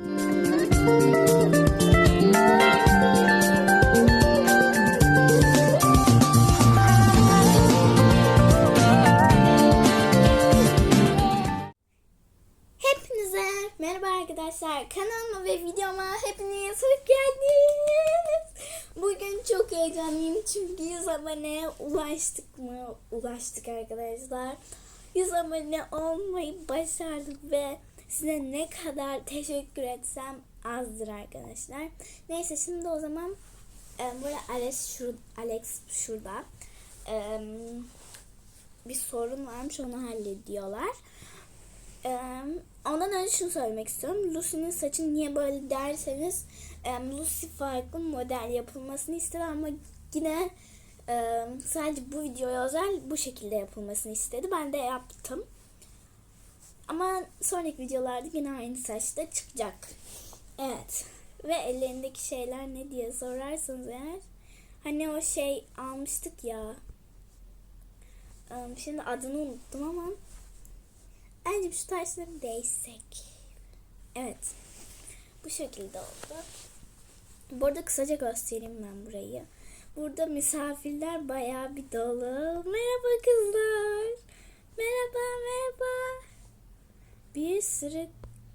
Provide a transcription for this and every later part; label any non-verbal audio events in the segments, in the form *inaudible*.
Hepinize merhaba arkadaşlar. Kanalıma ve videoma hepiniz hoş geldiniz. Bugün çok heyecanlıyım çünkü 100 aboneye ulaştık mı? Ulaştık arkadaşlar. 100 abone olmayı başardık ve size ne kadar teşekkür etsem azdır arkadaşlar. Neyse şimdi o zaman e, böyle Alex, şur, Alex şurada. E, bir sorun varmış onu hallediyorlar. Ee, ondan önce şunu söylemek istiyorum. Lucy'nin saçı niye böyle derseniz e, Lucy farklı model yapılmasını istedi ama yine e, sadece bu videoya özel bu şekilde yapılmasını istedi. Ben de yaptım. Ama sonraki videolarda yine aynı saçta çıkacak. Evet. Ve ellerindeki şeyler ne diye sorarsanız eğer hani o şey almıştık ya. Şimdi adını unuttum ama Bence şu taşları değsek. Evet. Bu şekilde oldu. Bu arada kısaca göstereyim ben burayı. Burada misafirler bayağı bir dolu. Merhaba kızlar. Merhaba merhaba. Bir sürü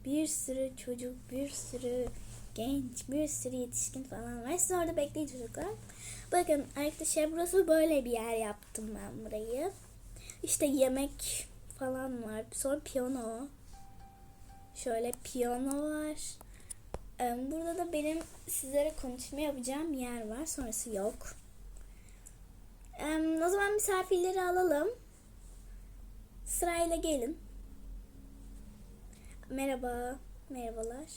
bir sürü çocuk, bir sürü genç, bir sürü yetişkin falan var. Siz orada bekleyin çocuklar. Bakın arkadaşlar burası böyle bir yer yaptım ben burayı. İşte yemek falan var. Sonra piyano. Şöyle piyano var. Burada da benim sizlere konuşma yapacağım yer var. Sonrası yok. O zaman misafirleri alalım. Sırayla gelin. Merhaba. Merhabalar.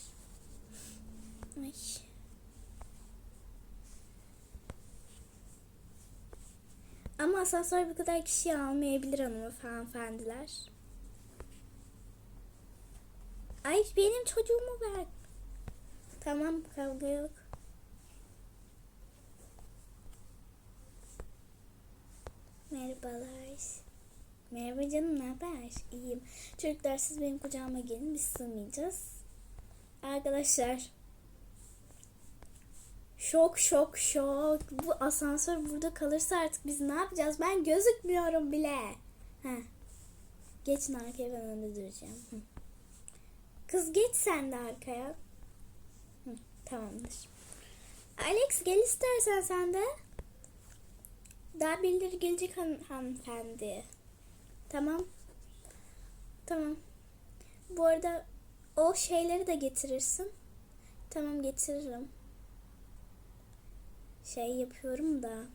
Ay. Ama asansör bu kadar kişiyi almayabilir hanımefendiler. Ay benim çocuğumu ver. Tamam kavga yok. Merhabalar. Merhaba canım ne haber? İyiyim. Çocuklar siz benim kucağıma gelin biz sığmayacağız. Arkadaşlar Şok şok şok. Bu asansör burada kalırsa artık biz ne yapacağız? Ben gözükmüyorum bile. Heh. Geçin arkaya ben önde duracağım. Kız geç sen de arkaya. Hı, tamamdır. Alex gel istersen sen de. Daha birileri gelecek han hanımefendi. Tamam. Tamam. Bu arada o şeyleri de getirirsin. Tamam getiririm şey yapıyorum da.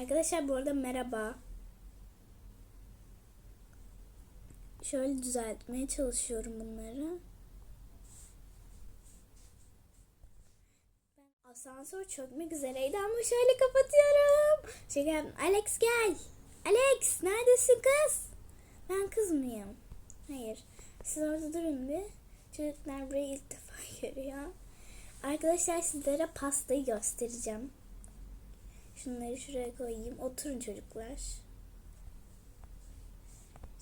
Arkadaşlar bu arada merhaba. Şöyle düzeltmeye çalışıyorum bunları. Asansör çökmek üzereydi ama şöyle kapatıyorum. Geldim. Alex gel. Alex neredesin kız? Ben kız mıyım? Hayır. Siz orada durun bir. Çocuklar burayı ilk defa *laughs* görüyor. Arkadaşlar sizlere pastayı göstereceğim. Şunları şuraya koyayım. Oturun çocuklar.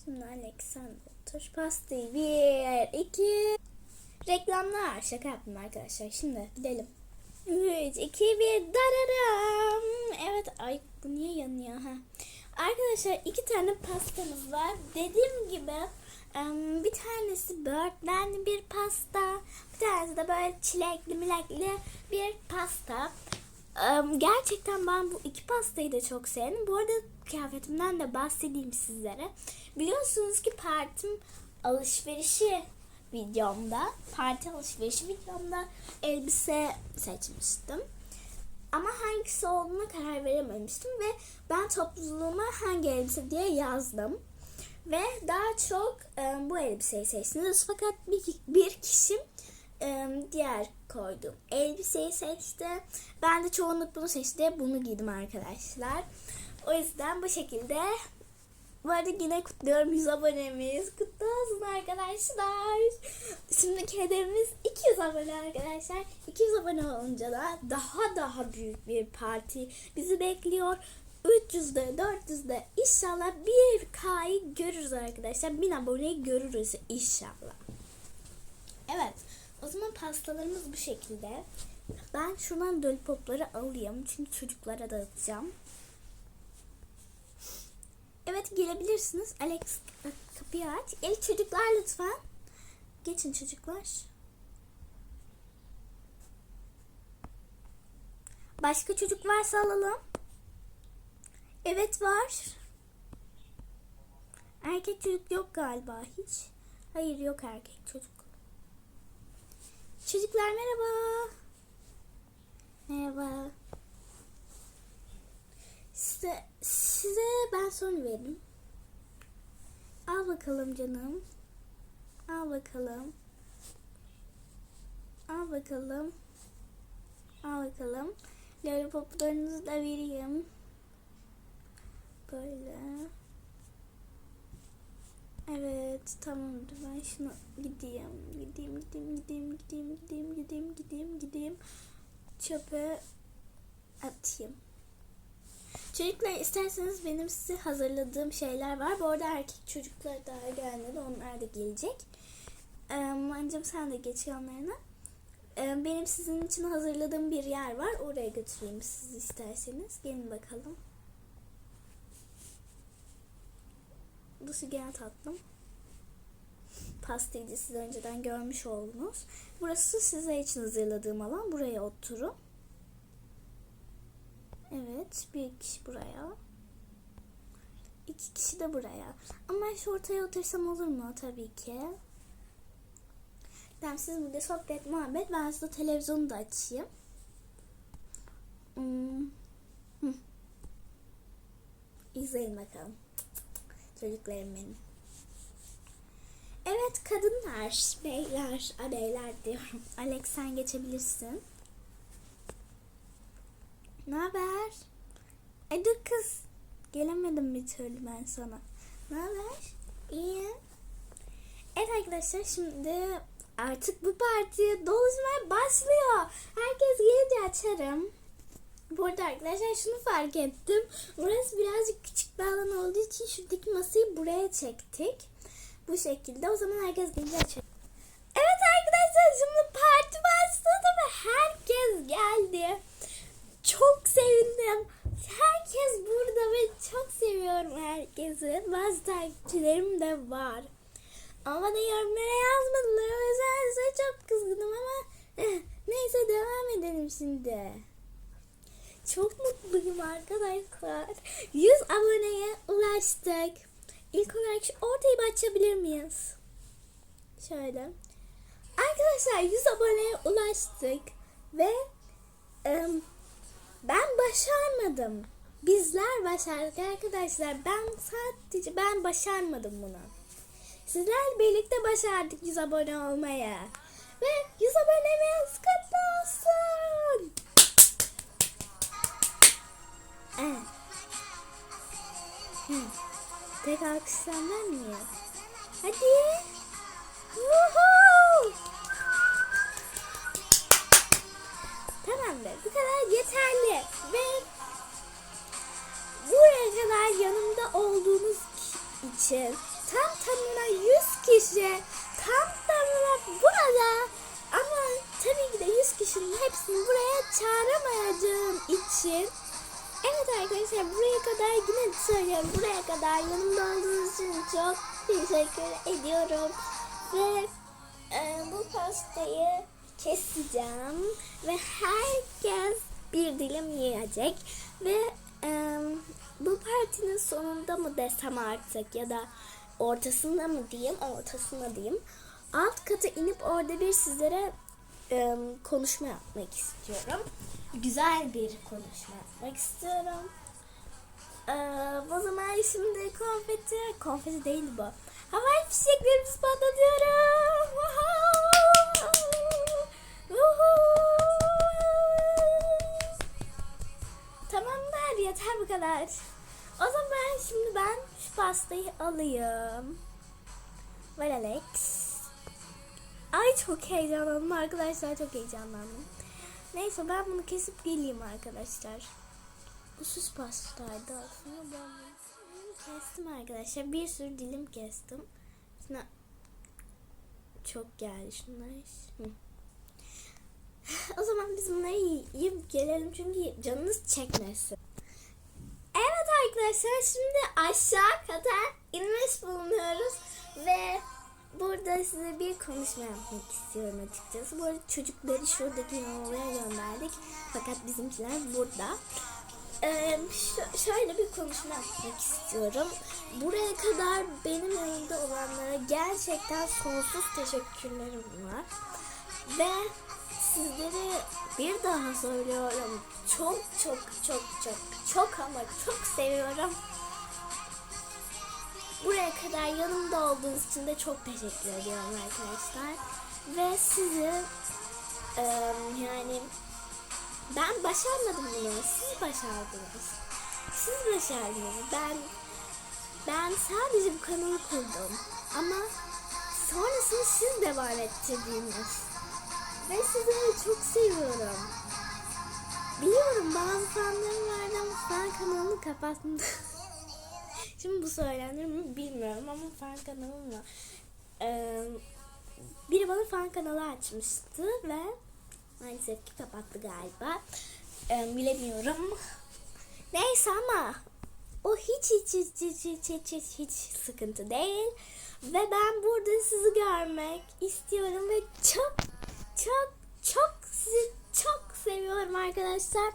Şimdi Alex sen otur. Pastayı bir, iki. Reklamlar. Şaka yaptım arkadaşlar. Şimdi gidelim. 3, 2, 1. Dararam. Evet. Ay bu niye yanıyor ha? Arkadaşlar iki tane pastamız var. Dediğim gibi bir tanesi böğürtlenli bir pasta. Bir tanesi de böyle çilekli milekli bir pasta. Gerçekten ben bu iki pastayı da çok sevdim. Bu arada kıyafetimden de bahsedeyim sizlere. Biliyorsunuz ki partim alışverişi videomda, parti alışverişi videomda elbise seçmiştim. Ama hangisi olduğuna karar verememiştim ve ben topluluğuma hangi elbise diye yazdım. Ve daha çok e, bu elbiseyi seçtiniz. Fakat bir, bir kişi e, diğer koydum. Elbiseyi seçti. Ben de çoğunluk bunu seçti. Bunu giydim arkadaşlar. O yüzden bu şekilde bu arada yine kutluyorum 100 abonemiz. Kutlu olsun arkadaşlar. Şimdiki hedefimiz 200 abone arkadaşlar. 200 abone olunca da daha daha büyük bir parti bizi bekliyor. 300'de 400'de inşallah 1K'yı görürüz arkadaşlar. 1000 aboneyi görürüz inşallah. Evet. O zaman pastalarımız bu şekilde. Ben şuradan lollipopları alayım çünkü çocuklara dağıtacağım. Evet gelebilirsiniz. Alex e, kapıyı aç. El çocuklar lütfen. Geçin çocuklar. Başka çocuk varsa alalım. Evet var. Erkek çocuk yok galiba hiç. Hayır yok erkek çocuk. Çocuklar merhaba. Merhaba. Size, size ben son veririm. Al bakalım canım. Al bakalım. Al bakalım. Al bakalım. Lollipoplarınızı da vereyim. Böyle. Evet tamamdır ben şunu gideyim gideyim gideyim gideyim gideyim gideyim gideyim gideyim gideyim çöpe atayım. Çocuklar isterseniz benim size hazırladığım şeyler var. Bu arada erkek çocuklar daha gelmedi. Onlar da gelecek. Ee, sen de geç yanlarına. Ee, benim sizin için hazırladığım bir yer var. Oraya götüreyim siz isterseniz. Gelin bakalım. Bu gel tatlım. Pastayı siz önceden görmüş oldunuz. Burası size için hazırladığım alan. Buraya oturun. Evet. Bir kişi buraya. İki kişi de buraya. Ama ben şu ortaya otursam olur mu? Tabii ki. Tamam siz burada sohbet muhabbet. Ben size televizyonu da açayım. Hmm. İzleyin bakalım. Çocuklarım benim. Evet kadınlar, beyler, a beyler diyorum. Alex sen geçebilirsin. Ne haber? Dur kız. Gelemedim bir türlü ben sana. Ne haber? İyi. Evet arkadaşlar şimdi artık bu parti doluşmaya başlıyor. Herkes gelince açarım. Bu arada arkadaşlar şunu fark ettim. Burası birazcık küçük bir alan olduğu için şuradaki masayı buraya çektik. Bu şekilde. O zaman herkes gelince açar. Evet arkadaşlar şimdi parti başladı ve herkes geldi. Çok sevindim. Herkes burada ve çok seviyorum herkesi. Bazı takipçilerim de var. Ama da yorumlara yazmadılar. O yüzden size çok kızgınım ama eh, neyse devam edelim şimdi. Çok mutluyum arkadaşlar. 100 aboneye ulaştık. İlk olarak şu ortayı açabilir miyiz? Şöyle. Arkadaşlar 100 aboneye ulaştık. Ve ım, ben başarmadım. Bizler başardık arkadaşlar. Ben sadece ben başarmadım bunu. Sizler birlikte başardık 100 abone olmaya. Ve 100 abonemiz kutlu olsun. Tek alkışlanlar mı? Hadi. Woohoo! Tamamdır. Bu kadar için tam tamına 100 kişi. Tam tamına burada. Ama tabii ki de 100 kişinin hepsini buraya çağıramayacağım için. Evet arkadaşlar buraya kadar yine söylüyorum. Buraya kadar yanımda olduğunuz için çok teşekkür ediyorum. Ve e, bu pastayı keseceğim. Ve herkes bir dilim yiyecek. Ve e, bu partinin sonunda mı desem artık ya da ortasında mı diyeyim ortasında diyeyim alt kata inip orada bir sizlere e, konuşma yapmak istiyorum güzel bir konuşma yapmak istiyorum. Ee, o zaman şimdi konfeti, konfeti değil bu. Havai fişeklerimizi patlatıyorum. Tamamlar yeter bu kadar. O zaman şimdi ben şu pastayı alayım. Ver Alex. Ay çok heyecanlandım arkadaşlar çok heyecanlandım. Neyse ben bunu kesip geleyim arkadaşlar. Bu süs pastaydı aslında ben kestim arkadaşlar. Bir sürü dilim kestim. Şimdi çok geldi şunlar. Hı. *laughs* şunları yiyip gelelim çünkü canınız çekmesin. Arkadaşlar şimdi aşağı kata inmiş bulunuyoruz ve burada size bir konuşma yapmak istiyorum açıkçası. Bu arada çocukları şuradaki yollara gönderdik fakat bizimkiler burada. Ee, şöyle bir konuşma yapmak istiyorum. Buraya kadar benim yanımda olanlara gerçekten sonsuz teşekkürlerim var. Ve sizlere bir daha söylüyorum. Çok çok çok çok çok ama çok seviyorum. Buraya kadar yanımda olduğunuz için de çok teşekkür ediyorum arkadaşlar. Ve sizi eee, yani ben başarmadım bunu. Siz başardınız. Siz başardınız. Ben ben sadece bu kanalı kurdum. Ama sonrasını siz devam ettirdiniz. Ve sizleri çok seviyorum. Biliyorum bazı fanlarım vardı ama fan kanalını kapattım. *laughs* Şimdi bu söylenir mi bilmiyorum ama fan kanalım var. Ee, biri bana fan kanalı açmıştı ve maalesef ki kapattı galiba. Ee, bilemiyorum. Neyse ama o hiç hiç hiç hiç hiç hiç hiç, hiç sıkıntı değil. Ve ben burada sizi görmek istiyorum ve çok çok çok sizi çok seviyorum arkadaşlar.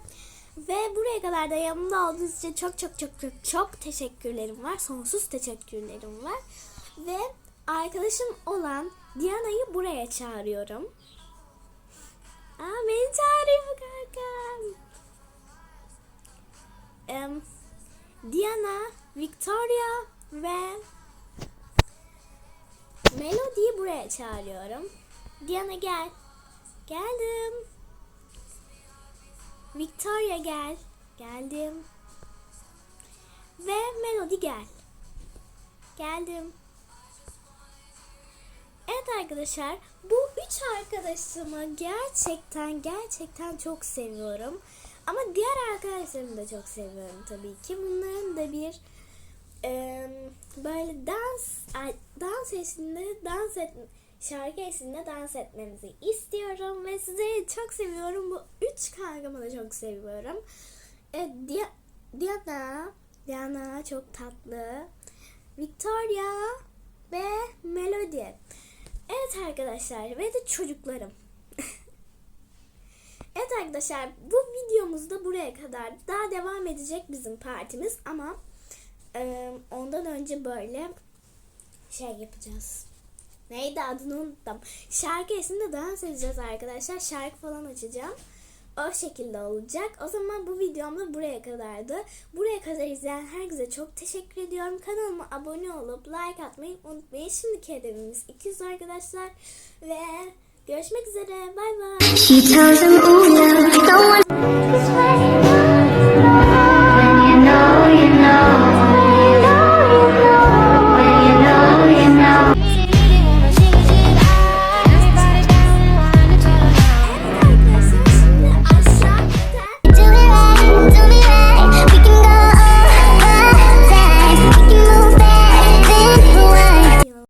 Ve buraya kadar da yanımda olduğunuz için çok çok çok çok çok teşekkürlerim var. Sonsuz teşekkürlerim var. Ve arkadaşım olan Diana'yı buraya çağırıyorum. Aa beni çağırıyor kankam. Em, Diana, Victoria ve Melody'yi buraya çağırıyorum. Diana gel. Geldim. Victoria gel. Geldim. Ve Melody gel. Geldim. Evet arkadaşlar bu üç arkadaşımı gerçekten gerçekten çok seviyorum. Ama diğer arkadaşlarımı da çok seviyorum tabii ki. Bunların da bir e, böyle dans dans eşliğinde dans et şarkı eşliğinde dans etmenizi istiyorum ve sizleri çok seviyorum. Bu üç kankamı da çok seviyorum. E, Dia- Diana, Diana çok tatlı. Victoria ve Melody. Evet arkadaşlar ve de çocuklarım. *laughs* evet arkadaşlar bu videomuz da buraya kadar. Daha devam edecek bizim partimiz ama e, ondan önce böyle şey yapacağız. Neydi adını unuttum. Şarkı eşliğinde dans edeceğiz arkadaşlar. Şarkı falan açacağım. O şekilde olacak. O zaman bu videom da buraya kadardı. Buraya kadar izleyen herkese çok teşekkür ediyorum. Kanalıma abone olup like atmayı unutmayın. Şimdiki hedefimiz 200 arkadaşlar. Ve görüşmek üzere. Bay bay.